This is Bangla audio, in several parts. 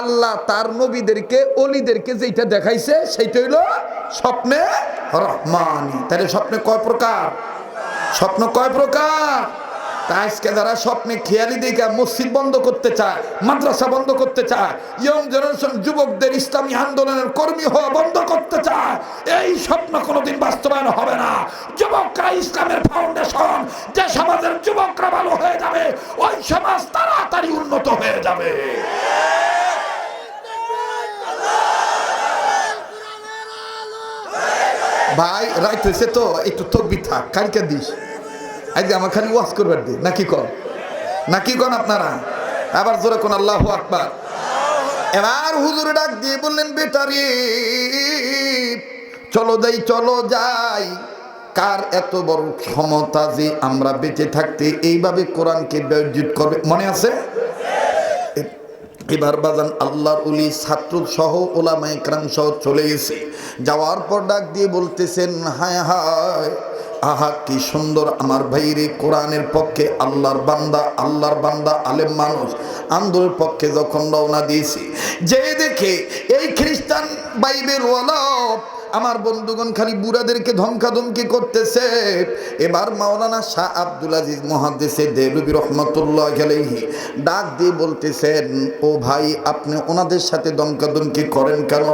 আল্লাহ তার নবীদেরকে, অলিদেরকে যেটা দেখাইছে, সেইটা হইল স্বপ্নে রহমানি। তাহলে স্বপ্নে কয় প্রকার? স্বপ্ন কয় প্রকার? আজকে যারা স্বপ্নে খেয়ালি দিকে মসজিদ বন্ধ করতে চায়, মাদ্রাসা বন্ধ করতে চায় ইয়ং জেনারেশন যুবকদের ইসলামী আন্দোলনের কর্মী হওয়া বন্ধ করতে চায়, এই স্বপ্ন কোনোদিন বাস্তবায়ন হবে না। যুবকরা ইসলামের ফাউন্ডেশন যে সমাজের যুবকরা ভালো হয়ে যাবে, ওই সমাজ তাড়াতাড়ি উন্নত হয়ে যাবে। ভাই রাইট হয়েছে তো, একটু তকবি থাক কালকে দিস। আজকে আমার খালি ওয়াজ করবার দি, নাকি কন? নাকি কন আপনারা? আবার জোরে কোন, আল্লাহ আকবার। এবার হুজুর ডাক দিয়ে বললেন বেটারি চলো যাই চলো যাই। কার এত বড় ক্ষমতা যে আমরা বেঁচে থাকতে এইভাবে কোরআনকে ব্যয়জিত করবে? মনে আছে? এবার বাজান আল্লাহর উলি ছাত্র সহ ওলামা মায়াম সহ চলে গেছে। যাওয়ার পর ডাক দিয়ে বলতেছেন, হায় হায়, আহা, কি সুন্দর আমার ভাইরে কোরআনের পক্ষে আল্লাহর বান্দা আল্লাহর বান্দা আলেম মানুষ। আন্দোলনের পক্ষে যখন রওনা দিয়েছি, যে দেখে এই খ্রিস্টান বাইবের ওয়ালা আমার বন্ধুগণ খালি বুড়াদেরকে ধমকাধমকি করতেছে। এবার মাওলানা শাহ আব্দুল আজিজ মহাদেশে দেলুবি রহমতুল্লাহ আলাইহি ডাক দিয়ে বলতেছেন, ও ভাই, আপনি ওনাদের সাথে ধমকাধমকি করেন কেন?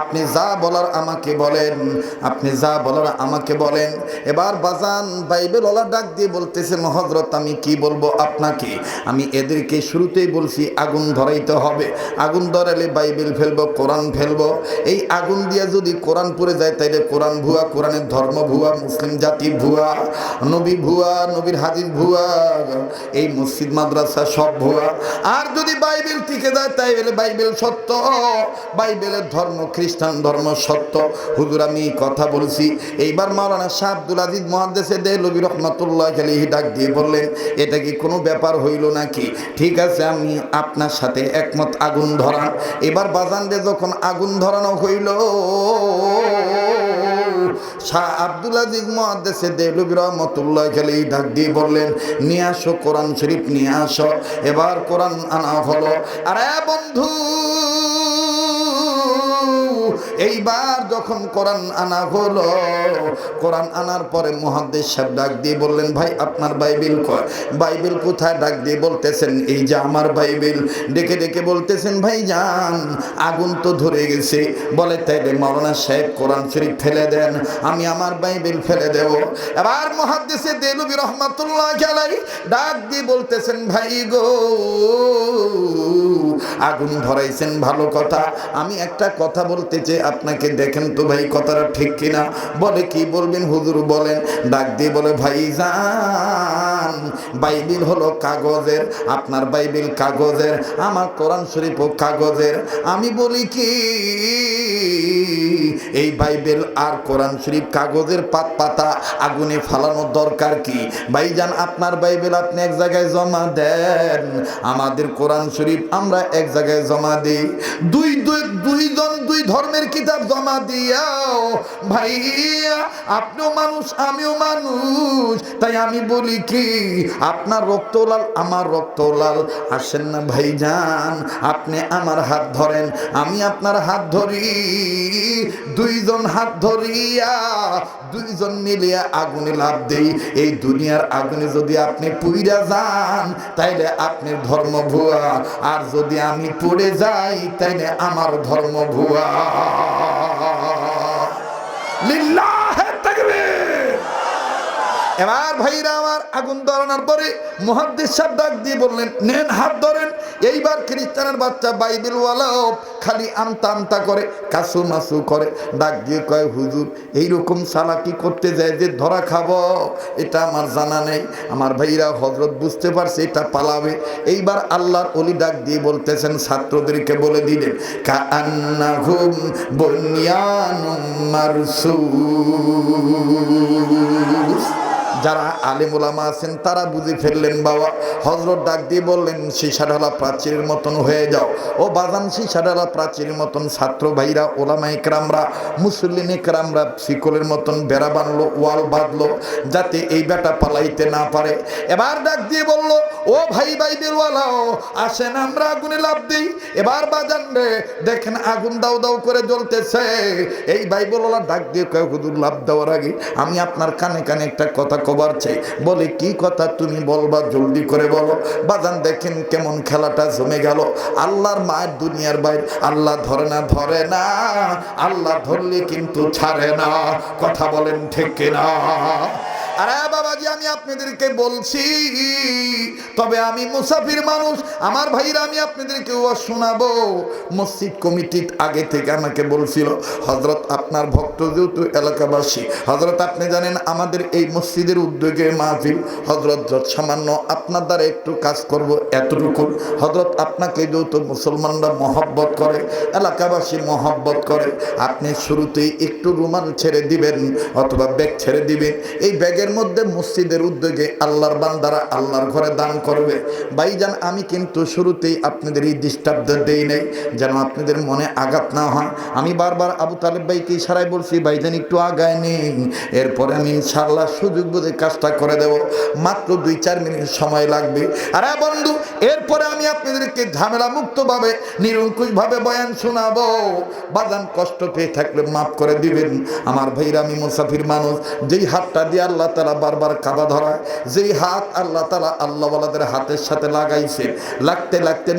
আপনি যা বলার আমাকে বলেন, আপনি যা বলার আমাকে বলেন। এবার বাজান বাইবেল ওলা ডাক দিয়ে বলতেছেন হজরত আমি কি বলব আপনাকে? আমি এদেরকে শুরুতেই বলছি আগুন ধরাইতে হবে। আগুন ধরালে বাইবেল ফেলব, কোরআন ফেলব। এই আগুন দিয়ে যদি কোরআন পড়ে যায়, তাইলে কোরআন ভুয়া, কোরআনের ধর্ম ভুয়া, মুসলিম জাতি ভুয়া, নবী ভুয়া, নবীর হাজির ভুয়া, এই মসজিদ, মাদ্রাসা সব ভুয়া। আর যদি বাইবেল টিকে যায় তাই বলে বাইবেল সত্য, বাইবেলের ধর্ম খ্রিস্টান ধর্ম সত্য। হুজুর, আমি কথা বলছি। এইবার মাওলানা শাহ আব্দুল আজিজ মহাদেশে দে লবি রহমতুল্লাহ আলাইহি ডাক দিয়ে বললেন, এটা কি কোনো ব্যাপার হইল নাকি? ঠিক আছে, আমি আপনার সাথে একমত, আগুন ধরান এবার বাজানরে যখন আগুন ধরানো হইল শাহ আব্দুল আজিজ মহাদেশে দেলুবি রহমতুল্লাহ খেলে ডাক দিয়ে বললেন, নিয়ে আসো কোরআন শরীফ, নিয়ে আসো। এবার কোরআন আনা হলো। আরে বন্ধু এইবার যখন কোরআন আনা হলো, কোরআন আনার পরে মহাদেশ সাহেব ডাক দিয়ে বললেন, ভাই, আপনার বাইবেল কয়? বাইবেল কোথায়? ডাক দিয়ে বলতেছেন, এই যে আমার বাইবেল। ডেকে ডেকে বলতেছেন, ভাই, যান, আগুন তো ধরে গেছে। বলে, তাইলে মৌলানা সাহেব কোরআন শরীফ ফেলে দেন, আমি আমার বাইবেল ফেলে দেব। এবার মহাদেশে দেলুবি রহমাতুল্লাহ ডাক দিয়ে বলতেছেন, ভাই গো আগুন ধরাইছেন, ভালো কথা। আমি একটা কথা বলতে চাই, আপনাকে দেখেন তো ভাই, কথাটা ঠিক কিনা? বলে কি বলবেন? হুজুর বলেন, ডাক দিয়ে বলে ভাই যান বাইবেল হলো কাগজের, আপনার বাইবেল কাগজের, আমার কোরআন শরীফও কাগজের। আমি বলি কি, এই বাইবেল আর কোরআন শরীফ কাগজের পাত পাতা আগুনে ফালানোর দরকার কি? ভাইজান, আপনার বাইবেল আপনি এক জায়গায় জমা দেন, আমাদের কোরআন শরীফ আমরা এক জায়গায় জমা দিই। দুই দুই, দুইজন, দুই ধর্মের কিতাব জমা দিয়াও। ভাইয়া, আপনিও মানুষ, আমিও মানুষ। তাই আমি বলি কি আপনার রক্ত লাল আমার রক্ত লাল আসেন না ভাইজান, আপনি আমার হাত ধরেন, আমি আপনার হাত ধরি। দুইজন হাত ধরিয়া, দুইজন মিলিয়া আগুনে লাভ দেই। এই দুনিয়ার আগুনে যদি আপনি পুইরা যান, তাইলে আপনি ধর্ম ভুয়া। আর যদি আমি পড়ে যাই, তাইলে আমার ধর্ম ভুয়া। তাকবীর এবার ভাইরা আমার আগুন ধরানোর পরে মহাদ্দেশ সাহেব ডাক দিয়ে বললেন, নেন, হাত ধরেন। এইবার খ্রিস্টানের বাচ্চা বাইবেলওয়ালাও খালি আমতা আমতা করে, কাসু মাসু করে, ডাক দিয়ে কয়, হুজুর, এইরকম সালাকি করতে যায় যে ধরা খাব? এটা আমার জানা নেই। আমার ভাইরা হজরত বুঝতে পারছে, এটা পালাবে। এইবার আল্লাহর অলি ডাক দিয়ে বলতেছেন, ছাত্রদেরকে বলে দিলেন মারসুস যারা আলিম ওলামা আছেন, তারা বুঝে ফেললেন, বাবা হজরত ডাক দিয়ে বললেন সীসাঢালা প্রাচীরের মতন হয়ে যাও। ও বাজান সীসাঢালা প্রাচীরের মতন ছাত্র ভাইরা ওলামা একরামরা মুসল্লিন একরামরা শিকলের মতন বেড়া বানলো, ওয়াল বাঁধলো, যাতে এই বেটা পালাইতে না পারে। এবার ডাক দিয়ে বলল, ও ভাই ভাই বেরওয়ালাও আসেন, আমরা আগুনে লাভ দিই। এবার বাজান রে, দেখেন আগুন দাও দাও করে জ্বলতেছে। এই ভাই বাইবেলওয়ালা ডাক দিয়ে কয়, হুজুর লাভ দেওয়ার আগে আমি আপনার কানে কানে একটা কথা কবার চাই বলে, কি কথা তুমি বলবা? জলদি করে বলো। বাজান দেখেন কেমন খেলাটা জমে গেল। আল্লাহর মায়ের দুনিয়ার বাইরে, আল্লাহ ধরে না ধরে না। আল্লাহ ধরলে কিন্তু ছাড়ে না। কথা বলেন ঠিক না আরে আমি আপনাদেরকে বলছি, তবে আমি মুসাফির মানুষ, আমার ভাইরা আমি আপনাদেরকে শোনাবো। মসজিদ আগে থেকে আমাকে বলছিল হজরত আপনার ভক্ত যেহেতু এলাকাবাসী হজরত আপনি জানেন আমাদের এই মসজিদের উদ্যোগে মাহফিল হজরত যত সামান্য আপনার দ্বারা একটু কাজ করব এতটুকু। হজরত আপনাকে যেহেতু মুসলমানরা মহব্বত করে, এলাকাবাসী মহব্বত করে, আপনি শুরুতেই একটু রুমাল ছেড়ে দিবেন অথবা ব্যাগ ছেড়ে দিবেন। এই ব্যাগের মধ্যে মসজিদের উদ্যোগে আল্লাহর বান্দারা আল্লাহর ঘরে দান করবে। ভাইজান, আমি কিন্তু শুরুতেই আপনাদের এই ডিস্টার্ব দেই নেই, যেন আপনাদের মনে আঘাত না হয়। আমি বারবার আবু তালেব ভাইকে ইশারায় বলছি, ভাইজান, একটু আগায় নেই এরপরে আমি ইনশাল্লাহ সুযোগ বুঝে কাজটা করে দেব। মাত্র দুই, চার মিনিট সময় লাগবে। আরে বন্ধু, এরপরে আমি আপনাদেরকে ঝামেলা মুক্তভাবে নিরঙ্কুশভাবে বয়ান শোনাবো। বাজান, কষ্ট পেয়ে থাকলে মাফ করে দিবেন। আমার ভাইরা, আমি মুসাফির মানুষ, যেই হাতটা দিয়ে আল্লাহ তালা বারবার কাবা ধরায় যেই হাত আল্লাহ তালা আল্লাহওয়ালাদের হাতের সাথে লাগাইছে লাগতে লাগতে